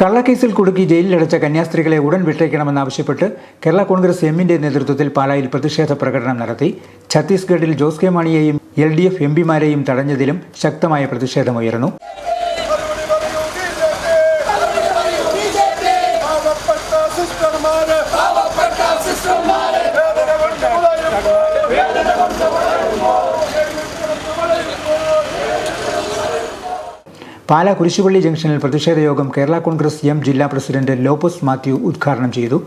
കള്ളക്കേസിൽ കുടുക്കി ജയിലിലടച്ച കന്യാസ്ത്രീകളെ ഉടൻ വിട്ടയക്കണമെന്നാവശ്യപ്പെട്ട് കേരള കോൺഗ്രസ് എമ്മിന്റെ നേതൃത്വത്തിൽ പാലായിൽ പ്രതിഷേധ പ്രകടനം നടത്തി. ഛത്തീസ്ഗഡിൽ ജോസ് കെ മാണിയെയും എൽ ഡി എഫ് എംപിമാരെയും തടഞ്ഞതിലും ശക്തമായ പ്രതിഷേധമുയർന്നു. പാലാ കുരിശുപള്ളി ജംഗ്ഷനിൽ പ്രതിഷേധ യോഗം കേരള കോൺഗ്രസ് എം ജില്ലാ പ്രസിഡന്റ് ലോപ്പസ് മാത്യു ഉദ്ഘാടനം ചെയ്തു.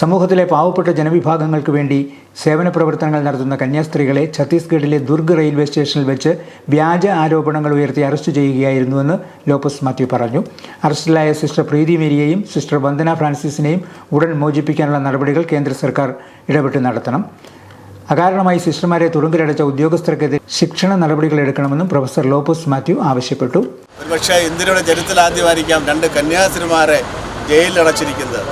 സമൂഹത്തിലെ പാവപ്പെട്ട ജനവിഭാഗങ്ങൾക്ക് വേണ്ടി സേവന പ്രവർത്തനങ്ങൾ നടത്തുന്ന കന്യാസ്ത്രീകളെ ഛത്തീസ്ഗഡിലെ ദുർഗ് റെയിൽവേ സ്റ്റേഷനിൽ വെച്ച് വ്യാജ ആരോപണങ്ങൾ ഉയർത്തി അറസ്റ്റ് ചെയ്യുകയായിരുന്നുവെന്ന് ലോപ്പസ് മാത്യു പറഞ്ഞു. അറസ്റ്റിലായ സിസ്റ്റർ പ്രീതി മേരിയെയും സിസ്റ്റർ വന്ദന ഫ്രാൻസിസിനെയും ഉടൻ മോചിപ്പിക്കാനുള്ള നടപടികൾ കേന്ദ്ര സർക്കാർ ഇടപെട്ട് നടത്തണം. അകാരണമായി സിസ്റ്റർമാരെ തുറങ്കിലടച്ച ഉദ്യോഗസ്ഥർക്കെതിരെ ശിക്ഷണ നടപടികൾ എടുക്കണമെന്നും പ്രൊഫസർ ലോപ്പസ് മാത്യു ആവശ്യപ്പെട്ടു. ഒരുപക്ഷെ ഇന്ത്യയുടെ ചരിത്രത്തിൽ ആദ്യമായിരിക്കാം രണ്ട് കന്യാസ്ത്രീമാരെ ജയിലിലടച്ചിരിക്കുന്നത്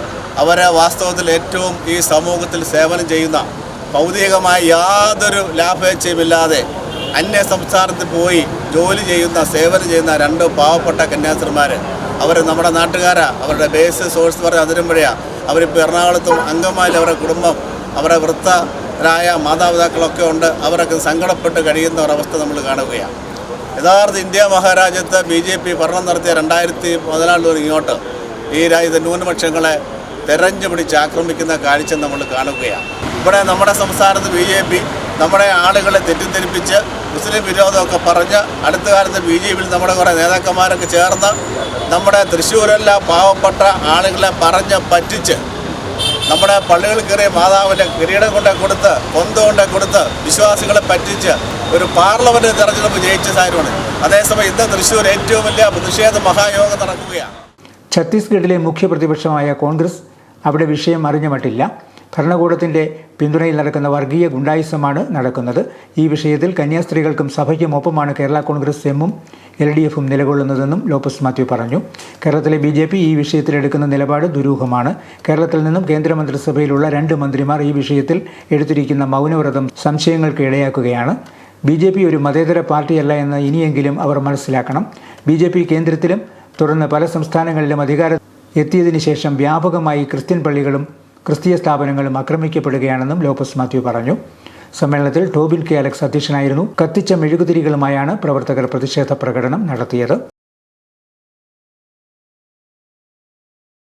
അവരെ വാസ്തവത്തിൽ ഏറ്റവും ഈ സമൂഹത്തിൽ സേവനം ചെയ്യുന്ന ഭൗതികമായ യാതൊരു ലാഭേച്ഛയുമില്ലാതെ അന്യ സംസ്ഥാനത്ത് പോയി ജോലി ചെയ്യുന്ന സേവനം ചെയ്യുന്ന രണ്ട് പാവപ്പെട്ട കന്യാസ്ത്രീമാർ അവർ നമ്മുടെ നാട്ടുകാരാ. അവരുടെ ബേസ് സോഴ്സ് പറഞ്ഞ അതിരുമ്പഴയാണ് അവരിപ്പോൾ എറണാകുളത്തും അങ്കമാലി അവരുടെ കുടുംബം അവരുടെ വൃത്തരായ മാതാപിതാക്കളൊക്കെ ഉണ്ട്. അവരൊക്കെ സങ്കടപ്പെട്ട് കഴിയുന്ന ഒരവസ്ഥ നമ്മൾ കാണുകയാണ്. യഥാർത്ഥ ഇന്ത്യ മഹാരാജ്യത്ത് ബി ജെ പി ഭരണം നടത്തിയ രണ്ടായിരത്തി പതിനാല് മുതൽ ഇങ്ങോട്ട് ഈ രാജ്യത്തെ ന്യൂനപക്ഷങ്ങളെ തെരഞ്ഞു പിടിച്ച് ആക്രമിക്കുന്ന കാഴ്ച നമ്മൾ കാണുകയാണ്. ഇവിടെ നമ്മുടെ സംസ്ഥാനത്ത് ബി ജെ പി നമ്മുടെ ആളുകളെ തെറ്റിദ്ധരിപ്പിച്ച് മുസ്ലിം വിരോധമൊക്കെ പറഞ്ഞ് അടുത്ത കാലത്ത് ബി ജെ പിയിൽ നമ്മുടെ കുറേ നേതാക്കന്മാരൊക്കെ ചേർന്ന് നമ്മുടെ തൃശ്ശൂരെല്ലാം പാവപ്പെട്ട ആളുകളെ പറഞ്ഞ് പറ്റിച്ച് നമ്മുടെ പള്ളികളിൽ കയറിയ മാതാവിന്റെ കിരീടം കൊണ്ട് കൊടുത്ത് കൊന്ത കൊണ്ട് കൊടുത്ത് വിശ്വാസികളെ പറ്റിച്ച് ഒരു പാർലമെന്റ് തെരഞ്ഞെടുപ്പ് ജയിച്ച സാരമാണ് അതേസമയം ഇന്ന് തൃശ്ശൂർ ഏറ്റവും വലിയ പ്രതിഷേധ മഹായോഗം നടക്കുകയാണ്. ഛത്തീസ്ഗഡിലെ മുഖ്യ പ്രതിപക്ഷമായ കോൺഗ്രസ് അവിടെ വിഷയം അറിഞ്ഞ മട്ടില്ല ഭരണകൂടത്തിന്റെ പിന്തുണയിൽ നടക്കുന്ന വർഗീയ ഗുണ്ടായുസമാണ് നടക്കുന്നത്. ഈ വിഷയത്തിൽ കന്യാസ്ത്രീകൾക്കും സഭയ്ക്കും ഒപ്പമാണ് കേരള കോൺഗ്രസ് എമ്മും എൽ ഡി എഫും നിലകൊള്ളുന്നതെന്നും ലോപ്പസ് മാത്യു പറഞ്ഞു. കേരളത്തിലെ ബി ജെ പി ഈ വിഷയത്തിൽ എടുക്കുന്ന നിലപാട് ദുരൂഹമാണ്. കേരളത്തിൽ നിന്നും കേന്ദ്രമന്ത്രിസഭയിലുള്ള രണ്ട് മന്ത്രിമാർ ഈ വിഷയത്തിൽ എടുത്തിരിക്കുന്ന മൗനവ്രതം സംശയങ്ങൾക്ക് ഇടയാക്കുകയാണ്. ബി ജെ പി ഒരു മതേതര പാർട്ടിയല്ല എന്ന് ഇനിയെങ്കിലും അവർ മനസ്സിലാക്കണം. ബി ജെ പി കേന്ദ്രത്തിലും തുടർന്ന് പല സംസ്ഥാനങ്ങളിലും അധികാരം എത്തിയതിനു ശേഷം വ്യാപകമായി ക്രിസ്ത്യൻ പള്ളികളും ക്രിസ്തീയ സ്ഥാപനങ്ങളും ആക്രമിക്കപ്പെടുകയാണെന്നും ലോപ്പസ് മാത്യു പറഞ്ഞു. സമ്മേളനത്തിൽ ടോബിൻ കെ അലക്സ് അധ്യക്ഷനായിരുന്നു. കത്തിച്ച മെഴുകുതിരികളുമായാണ് പ്രവർത്തകർ പ്രതിഷേധ പ്രകടനം നടത്തിയത്.